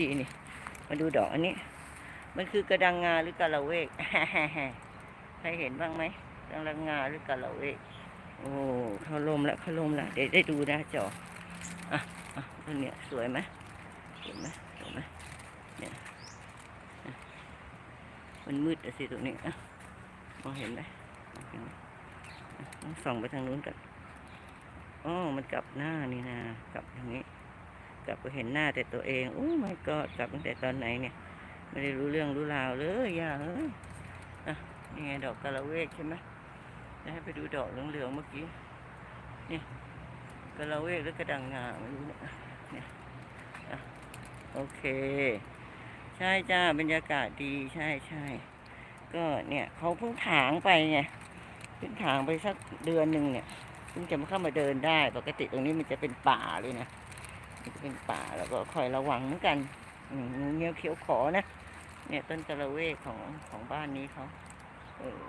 ดีนี่มาดูดอกอันนี้ มันคือกระดังงาหรือกะละเวกใครเห็นบ้างไหมกระดังงาหรือกะละเวกโอ้เขาลมละเขาลมละเดี๋ยวได้ดูหน้าจออะอะต้นเนี้ยสวยไหมสวยไหมสวยไหมเนี่ยมันมืดอะสิตรงนี้อะมองเห็นไหมมองเห็นไหมอะต้องส่องไปทางนู้นกันอ๋อมันกลับหน้านี่นะกลับทางนี้ กลับไปเห็นหน้าแต่ตัวเองโอ้ไม่ก็กลับตั้งแต่ตอนไหนเนี่ย ไม่ได้รู้เรื่องรู้ราวเลยย่าเอ้ยอะนี่ไงดอกกะละเวกใช่ไหมจะให้ไปดูดอกเหลืองๆเมื่อกี้นี่กะละเวกหรือกระดังงาไม่รู้เนี่ยเนี่ยอะโอเค ใช่จ้าบรรยากาศดีใช่ใช่ก็เนี่ยเขาเพิ่งถางไปไงเพิ่งถางไปสักเดือนหนึ่งเนี่ยเพิ่งจะมาเข้ามาเดินได้ ปกติตรงนี้มันจะเป็นป่าเลยนะ เป็นป่าแล้วก็คอยระวังเหมือนกันงูเงี้ยวเขียวขอนะ เนี่ยต้นกระเวกของของบ้านนี้เขาเออ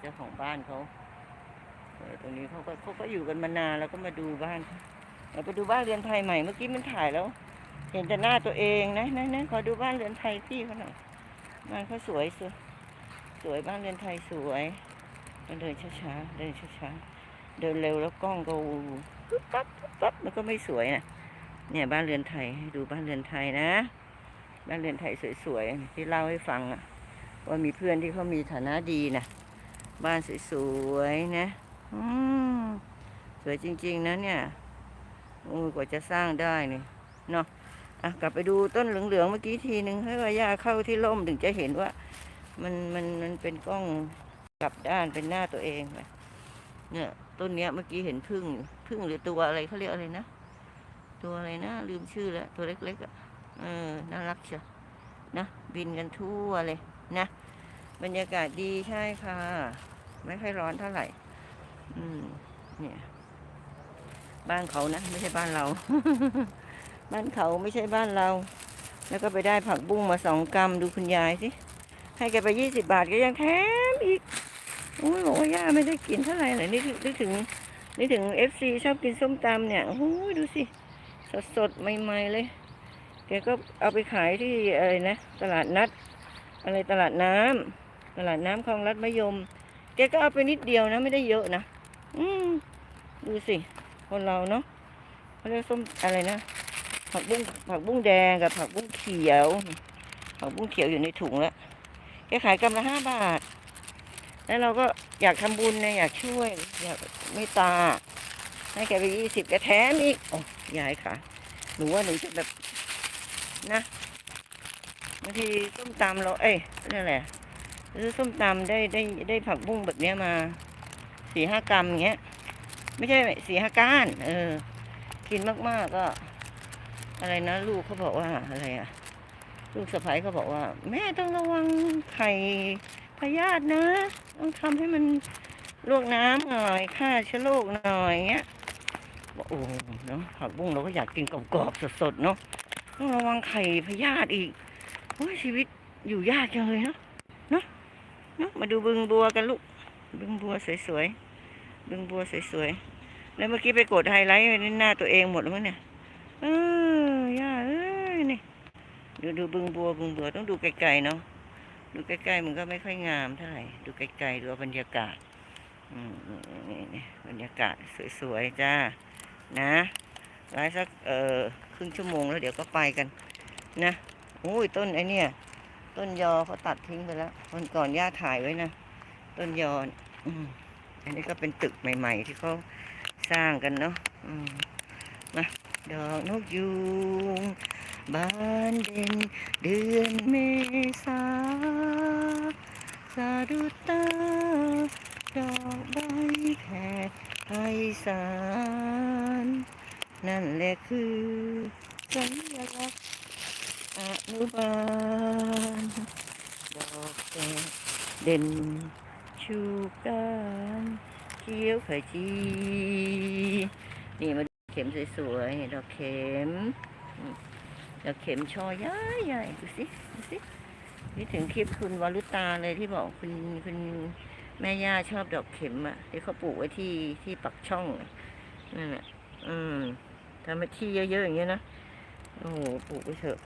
เจ้าของบ้านเขาเออตรงนี้เขาก็เขาก็อยู่กันมานานแล้วก็มาดูบ้านเราไปดูบ้านเรือนไทยใหม่เมื่อกี้มันถ่ายแล้ว เห็นแต่หน้าตัวเองนะนะนะขอดูบ้านเรือนไทยพี่เขาหน่อยบ้านเขาสวยสวยสวยบ้านเรือนไทยสวยเดินช้าๆเดินช้าๆเดินเร็วแล้วกล้องก็ปุ๊บปั๊บปุ๊บปั๊บมันก็ไม่สวยนะ เนี่ยบ้านเรือนไทยให้ดูบ้านเรือนไทยนะ บ้านเรือนไทยสวยๆที่เล่าให้ฟังอะว่ามีเพื่อนที่เขามีฐานะดีนะบ้านสวยๆนะสวยจริง ๆนะเนี่ยโอ้กว่าจะสร้างได้เนี่ยเนาะอะกลับไปดูต้นเหลืองๆเมื่อกี้ทีนึงให้ว่าย่าเข้าที่ร่มถึงจะเห็นว่า มันมันมันเป็นกล้องกลับด้านเป็นหน้าตัวเองเนี่ยต้นเนี้ยเมื่อกี้เห็นพึ่งพึ่งหรือตัวอะไรเขาเรียกอะไรนะ ตัวอะไรนะ ลืมชื่อแล้ว ตัวเล็กๆอะเออน่ารักเชียวนะบินกันทั่วเลยนะบรรยากาศดีใช่ค่ะ ไม่ค่อยร้อนเท่าไหร่ อืม เนี่ย บ้านเขานะ ไม่ใช่บ้านเรา บ้านเขาไม่ใช่บ้านเรา แล้วก็ไปได้ผักบุ้งมาสองกรัมดูคุณยายสิ ให้แกไปยี่สิบบาทก็ยังแถมอีกโอ้ยบอกว่าย่าไม่ได้กินเท่าไหร่เลยนี่ถึงนึกถึงนึกถึงเอฟซีชอบกินส้มตำเนี่ยโอ้ยดูสิ สดสดๆใหม่ๆเลยแกก็เอาไปขายที่อะไรนะ ตลาดนัด อะไรตลาดน้ำตลาดน้ำคลองรัดมะยม แกก็เอาไปนิดเดียวนะ ไม่ได้เยอะนะอืมดูสิ คนเราเนาะเขาเรียกส้มอะไรนะผักบุ้งผักบุ้งแดงกับผักบุ้งเขียวผักบุ้งเขียวอยู่ในถุงแล้วแกขายกำละห้าบาท แล้วเราก็อยากทำบุญนะอยากช่วย อยากเมตตา ให้แกไปยี่สิบแกแถมอีกโอ้ยายค่ะ หนูว่าหนูจะแบบนะบางทีส้มตำเราเอ้ยนี่นแหละซื้อส้มตำได้ได้ได้ผักบุ้งแบบเนี้ยมาสี่ห้ากรัมอย่างเงี้ย ไม่ใช่สี่ห้าก้าน เออ กินมากๆก็อะไรนะ ลูกเขาบอกว่าอะไรอะลูกสะใภ้เขาบอกว่า แม่ต้องระวังไข่พยาธินะ ต้องทำให้มันลวกน้ำหน่อยฆ่าเชื้อโรคหน่อยเงี้ย โอ้เนาะผักบุ้งเราก็อยากกินกรอบๆสดๆเนาะต้องระวังไข่พยาธิอีกโอ้ยชีวิตอยู่ยากจังเลยเนาะเนาะเนาะมาดูบึงบัวกันลูก บึงบัวสวยๆบึงบัวสวยๆแล้วเมื่อกี้ไปกดไฮไลท์ในหน้าตัวเองหมดแล้วมั้งเนี่ยเออย่าเอ้ยนี่ดูดูบึงบัวบึงบัวต้องดูไกลๆเนาะดูใกล้ๆมันก็ไม่ค่อยงามเท่าไหร่ดูไกลๆดูบรรยากาศ อืมนี่บรรยากาศสวยๆจ้า นะไลฟ์สักเอ่อครึ่งชั่วโมงแล้วเดี๋ยวก็ไปกันนะโอ้ยต้นไอเนี่ย ต้นยอเขาตัดทิ้งไปแล้ววันก่อนย่าถ่ายไว้นะ ต้นยออืมอันนี้ก็เป็นตึกใหม่ ๆ ที่เขาสร้างกันเนาะอืมนะดอกนกยูงบานเด่นเดือนเมษาสาดุตา ดอกใบแผ่ไพศาล นั่นแหละคือสัญลักษณ์อนุบาลดอกแก่เด่นชูการเขียวขจีนี่มาดูเข็มสวยๆดอกเข็มดอกเข็มช่อใหญ่ๆดูสิดูสินี่ถึงคลิปคุณวรุตาเลยที่บอกคุณคุณแม่ย่าชอบดอกเข็มอะที่เขาปลูกไว้ที่ที่ปักช่องนั่นแหละอืม ทำมาที่เยอะๆอย่างเงี้ยนะ โอ้โหปลูกไปเถอะ